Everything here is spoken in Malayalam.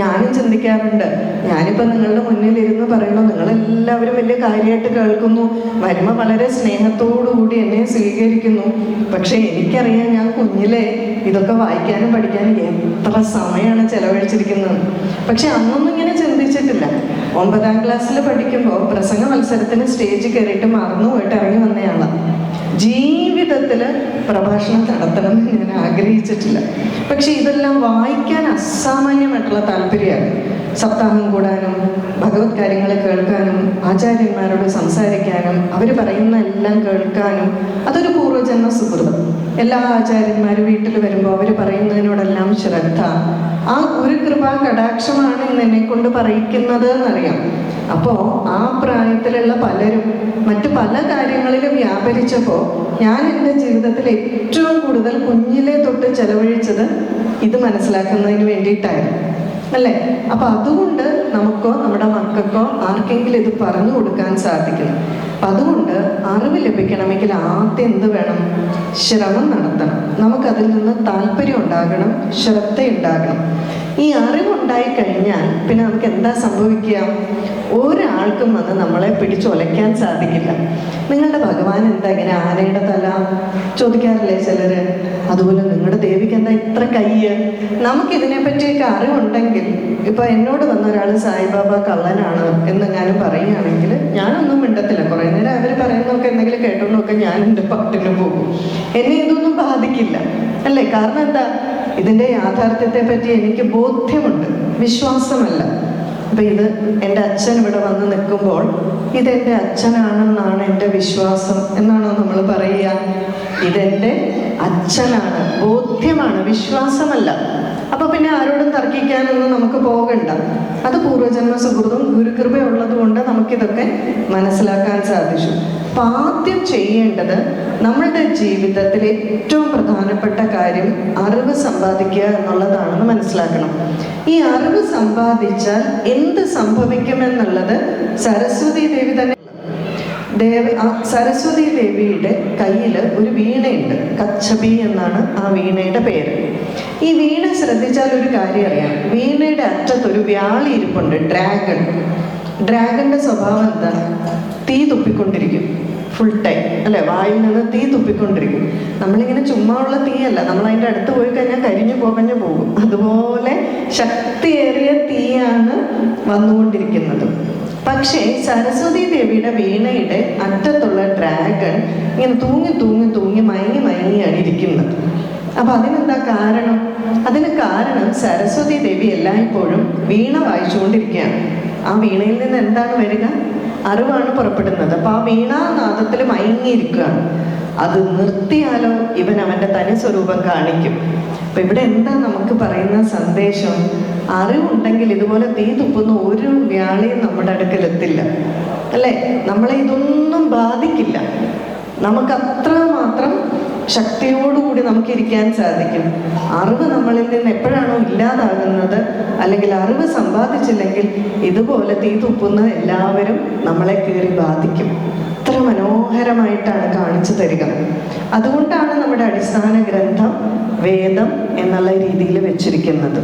ഞാനും ചിന്തിക്കാറുണ്ട്. ഞാനിപ്പോൾ നിങ്ങളുടെ മുന്നിൽ ഇരുന്ന് പറയണു നിങ്ങളെല്ലാവരും വലിയ കാര്യമായിട്ട് കേൾക്കുന്നു. വരുമ്പോൾ വളരെ സ്നേഹത്തോടു കൂടി എന്നെ സ്വീകരിക്കുന്നു. പക്ഷേ എനിക്കറിയാം ഞാൻ കുഞ്ഞിലെ ഇതൊക്കെ വായിക്കാനും പഠിക്കാനും എത്ര സമയമാണ് ചെലവഴിച്ചിരിക്കുന്നത്. പക്ഷെ അന്നൊന്നും ഇങ്ങനെ ചിന്തിച്ചിട്ടില്ല. ഒമ്പതാം ക്ലാസ്സിൽ പഠിക്കുമ്പോൾ പ്രസംഗ മത്സരത്തിന് സ്റ്റേജിൽ കയറിയിട്ട് മറന്നു പോയിട്ട് ഇറങ്ങി വന്നയാളാണ് ജീവിതത്തിൽ പ്രഭാഷണം നടത്തണം എന്ന് ഞാൻ ആഗ്രഹിച്ചിട്ടില്ല. പക്ഷെ ഇതെല്ലാം വായിക്കാൻ അസാമാന്യമായിട്ടുള്ള താല്പര്യമാണ്. സപ്താഹം കൂടാനും ഭഗവത് കാര്യങ്ങൾ കേൾക്കാനും ആചാര്യന്മാരോട് സംസാരിക്കാനും അവർ പറയുന്ന എല്ലാം കേൾക്കാനും അതൊരു പൂർവജന്മ സുഹൃതം. എല്ലാ ആചാര്യന്മാരും വീട്ടിൽ വരുമ്പോൾ അവർ പറയുന്നതിനോടെല്ലാം ശ്രദ്ധ. ആ ഒരു കൃപാ കടാക്ഷമാണ് ഇന്ന് എന്നെ കൊണ്ട് പറയിക്കുന്നത് എന്നറിയാം അപ്പോൾ ആ പ്രായത്തിലുള്ള പലരും മറ്റു പല കാര്യങ്ങളിലും വ്യാപരിച്ചപ്പോൾ ഞാൻ എന്റെ ജീവിതത്തിൽ ഏറ്റവും കൂടുതൽ കുഞ്ഞിലെ തൊട്ട് ചെലവഴിച്ചത് ഇത് മനസ്സിലാക്കുന്നതിന് വേണ്ടിയിട്ടായിരുന്നു. അല്ലേ? അപ്പൊ അതുകൊണ്ട് നമുക്കോ നമ്മുടെ മക്കൾക്കോ ആർക്കെങ്കിലും ഇത് പറഞ്ഞു കൊടുക്കാൻ സാധിക്കണം. അപ്പൊ അതുകൊണ്ട് അറിവ് ലഭിക്കണമെങ്കിൽ ആദ്യം എന്ത് വേണം? ശ്രമം നടത്തണം. നമുക്കതിൽ നിന്ന് താല്പര്യം ഉണ്ടാകണം ശ്രദ്ധയുണ്ടാകണം. ഈ അറിവുണ്ടായി കഴിഞ്ഞാൽ പിന്നെ നമുക്ക് എന്താ സംഭവിക്കുക? ഒരാൾക്കും വന്ന് നമ്മളെ പിടിച്ചൊലയ്ക്കാൻ സാധിക്കില്ല. നിങ്ങളുടെ ഭഗവാൻ എന്താ ഇങ്ങനെ ആനയുടെ തല ചോദിക്കാറില്ലേ ചിലര്? അതുപോലെ നിങ്ങളുടെ ദേവിക്ക് എന്താ ഇത്ര കയ്യ്? നമുക്കിതിനെ പറ്റിയൊക്കെ അറിവുണ്ടെങ്കിൽ ഇപ്പൊ എന്നോട് വന്ന ഒരാൾ സായിബാബ കള്ളനാണ് എന്നെങ്ങാനും പറയുകയാണെങ്കിൽ ഞാനൊന്നും മിണ്ടത്തില്ല. കുറെ നേരം അവർ പറയുന്നതൊക്കെ എന്തെങ്കിലും കേട്ടോണ്ടൊക്കെ ഞാൻ എന്റെ പാട്ടിന് പോകും. എന്നെ ഇതൊന്നും ബാധിക്കില്ല. അല്ലേ? കാരണം എന്താ? ഇതിന്റെ യാഥാർത്ഥ്യത്തെ പറ്റി എനിക്ക് ബോധ്യമുണ്ട്. വിശ്വാസമല്ല. അപ്പൊ ഇത് എന്റെ അച്ഛൻ ഇവിടെ വന്ന് നിൽക്കുമ്പോൾ ഇതെന്റെ അച്ഛനാണെന്നാണ് എന്റെ വിശ്വാസം എന്നാണോ നമ്മൾ പറയുക? ഇതെന്റെ അച്ഛനാണ് ബോധ്യമാണ് വിശ്വാസമല്ല. അപ്പൊ പിന്നെ ആരോടും തർക്കിക്കാനൊന്നും നമുക്ക് പോകണ്ട. അത് പൂർവജന്മ സുഹൃത്തും ഗുരുകൃപയുള്ളത് കൊണ്ട് നമുക്കിതൊക്കെ മനസ്സിലാക്കാൻ സാധിച്ചു. അപ്പൊ ആദ്യം ചെയ്യേണ്ടത് നമ്മളുടെ ജീവിതത്തിൽ ഏറ്റവും പ്രധാനപ്പെട്ട കാര്യം അറിവ് സമ്പാദിക്കുക എന്നുള്ളതാണെന്ന് മനസ്സിലാക്കണം. ഈ അറിവ് സമ്പാദിച്ചാൽ എന്ത് സംഭവിക്കുമെന്നുള്ളത് സരസ്വതി ദേവി തന്നെ ദേവ സരസ്വതി ദേവിയുടെ കയ്യിൽ ഒരു വീണയുണ്ട്. കച്ചബി എന്നാണ് ആ വീണയുടെ പേര്. ഈ വീണ ശ്രദ്ധിച്ചാൽ ഒരു കാര്യം അറിയാം. വീണയുടെ അറ്റത്തൊരു വ്യാളി ഇരിപ്പുണ്ട്. ഡ്രാഗൺ. ഡ്രാഗന്റെ സ്വഭാവം എന്താ തീ തുപ്പിക്കൊണ്ടിരിക്കും. ഫുൾ ടൈം അല്ലെ? വായിൽ നിന്ന് തീ തുപ്പിക്കൊണ്ടിരിക്കും. നമ്മളിങ്ങനെ ചുമ്മാ ഉള്ള തീയല്ല. നമ്മൾ അതിന്റെ അടുത്ത് പോയി കഴിഞ്ഞാൽ കരിഞ്ഞു പോകഞ്ഞു പോകും. അതുപോലെ ശക്തിയേറിയ തീയാണ് വന്നുകൊണ്ടിരിക്കുന്നത്. പക്ഷേ സരസ്വതി ദേവിയുടെ വീണയുടെ അറ്റത്തുള്ള ഡ്രാഗൺ ഇങ്ങനെ തൂങ്ങി തൂങ്ങി തൂങ്ങി മയങ്ങി മയങ്ങിയാണ് ഇരിക്കുന്നത്. അപ്പൊ അതിനെന്താ കാരണം? അതിന് കാരണം സരസ്വതി ദേവി എല്ലായ്പ്പോഴും വീണ വായിച്ചുകൊണ്ടിരിക്കുകയാണ്. ആ വീണയിൽ നിന്ന് എന്താണ് വരിക? അറിവാണ് പുറപ്പെടുന്നത്. അപ്പൊ ആ വീണാനാദത്തിൽ മയങ്ങിയിരിക്കുകയാണ്. അത് നിർത്തിയാലോ ഇവൻ അവന്റെ തനി സ്വരൂപം കാണിക്കും. അപ്പൊ ഇവിടെ എന്താ നമുക്ക് പറയുന്ന സന്ദേശം? അറിവുണ്ടെങ്കിൽ ഇതുപോലെ തീ തുപ്പുന്ന ഒരു വ്യാളിയും നമ്മുടെ അടുക്കൽ എത്തില്ല. അല്ലേ? നമ്മളെ ഇതൊന്നും ബാധിക്കില്ല. നമുക്ക് അത്രമാത്രം ശക്തിയോടുകൂടി നമുക്ക് ഇരിക്കാൻ സാധിക്കും. അറിവ് നമ്മളിൽ നിന്ന് എപ്പോഴാണോ ഇല്ലാതാകുന്നത് അല്ലെങ്കിൽ അറിവ് സമ്പാദിച്ചില്ലെങ്കിൽ ഇതുപോലെ തീ തുപ്പുന്ന എല്ലാവരും നമ്മളെ കയറി ബാധിക്കും. അത്ര മനോഹരമായിട്ടാണ് കാണിച്ചു തരിക. അതുകൊണ്ടാണ് നമ്മുടെ അടിസ്ഥാന ഗ്രന്ഥം വേദം എന്നുള്ള രീതിയിൽ വെച്ചിരിക്കുന്നത്.